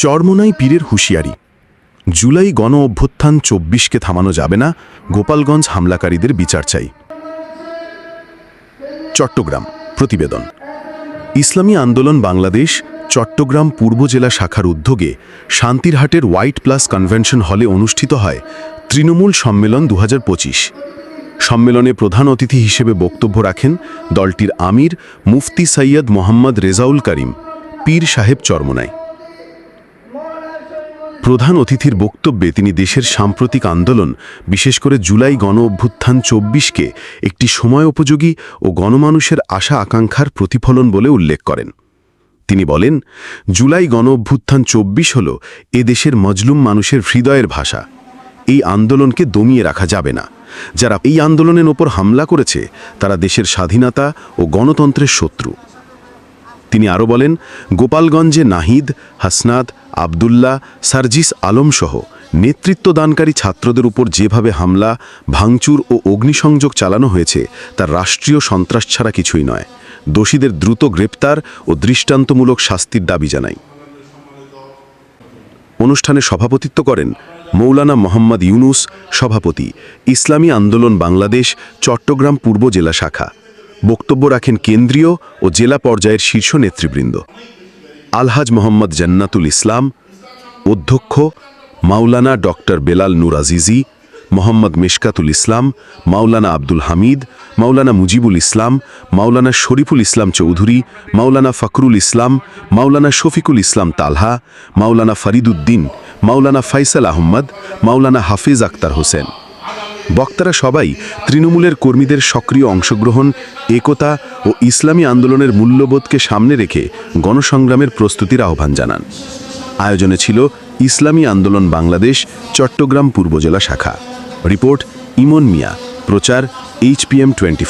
চরমোনাই পীরের হুঁশিয়ারি। জুলাই গণ অভ্যুত্থান চব্বিশকে থামানো যাবে না, গোপালগঞ্জ হামলাকারীদের বিচার চাই। চট্টগ্রাম প্রতিবেদন। ইসলামী আন্দোলন বাংলাদেশ, চট্টগ্রাম পূর্ব জেলা শাখার উদ্যোগে শান্তিরহাটের হোয়াইট প্লাস কনভেনশন হলে অনুষ্ঠিত হয় তৃণমূল সম্মেলন দু হাজার পঁচিশ। সম্মেলনে প্রধান অতিথি হিসেবে বক্তব্য রাখেন দলটির আমির মুফতি সৈয়দ মোহাম্মদ রেজাউল করিম, পীর সাহেব চরমনাই। প্রধান অতিথির বক্তব্যে তিনি দেশের সাম্প্রতিক আন্দোলন, বিশেষ করে জুলাই গণ অভ্যুত্থান চব্বিশকে একটি সময় উপযোগী ও গণমানুষের আশা আকাঙ্ক্ষার প্রতিফলন বলে উল্লেখ করেন। তিনি বলেন, জুলাই গণ অভ্যুত্থান চব্বিশ হল এ দেশের মজলুম মানুষের হৃদয়ের ভাষা। এই আন্দোলনকে দমিয়ে রাখা যাবে না। যারা এই আন্দোলনের ওপর হামলা করেছে, তারা দেশের স্বাধীনতা ও গণতন্ত্রের শত্রু। তিনি আরও বলেন, গোপালগঞ্জে নাহিদ, হাসনাত, আবদুল্লাহ, সার্জিস আলমসহ নেতৃত্বদানকারী ছাত্রদের উপর যেভাবে হামলা, ভাঙচুর ও অগ্নিসংযোগ চালানো হয়েছে তা রাষ্ট্রীয় সন্ত্রাস ছাড়া কিছুই নয়। দোষীদের দ্রুত গ্রেপ্তার ও দৃষ্টান্তমূলক শাস্তির দাবি জানাই। অনুষ্ঠানে সভাপতিত্ব করেন মৌলানা মোহাম্মদ ইউনুস, সভাপতি, ইসলামী আন্দোলন বাংলাদেশ, চট্টগ্রাম পূর্ব জেলা শাখা। বক্তব্য রাখেন কেন্দ্রীয় ও জেলা পর্যায়ের শীর্ষ নেতৃবৃন্দ। আলহাজ মোহাম্মদ জান্নাতুল ইসলাম, অধ্যক্ষ মাওলানা ডক্টর বেলাল নূর আজিজি, মোহাম্মদ মেশকাতুল ইসলাম, মাওলানা আব্দুল হামিদ, মাওলানা মুজিবুল ইসলাম, মাওলানা শরীফুল ইসলাম চৌধুরী, মাওলানা ফখরুল ইসলাম, মাওলানা শফিকুল ইসলাম তালহা, মাওলানা ফরিদুদ্দিন, মাওলানা ফাইসাল আহম্মদ, মাওলানা হাফিজ আক্তার হোসেন। বক্তারা সবাই তৃণমূলের কর্মীদের সক্রিয় অংশগ্রহণ, একতা ও ইসলামী আন্দোলনের মূল্যবোধকে সামনে রেখে গণসংগ্রামের প্রস্তুতির আহ্বান জানান। আয়োজনে ছিল ইসলামী আন্দোলন বাংলাদেশ, চট্টগ্রাম পূর্ব জেলা শাখা। রিপোর্ট ইমন মিয়া। প্রচার এইচপিএম টোয়েন্টি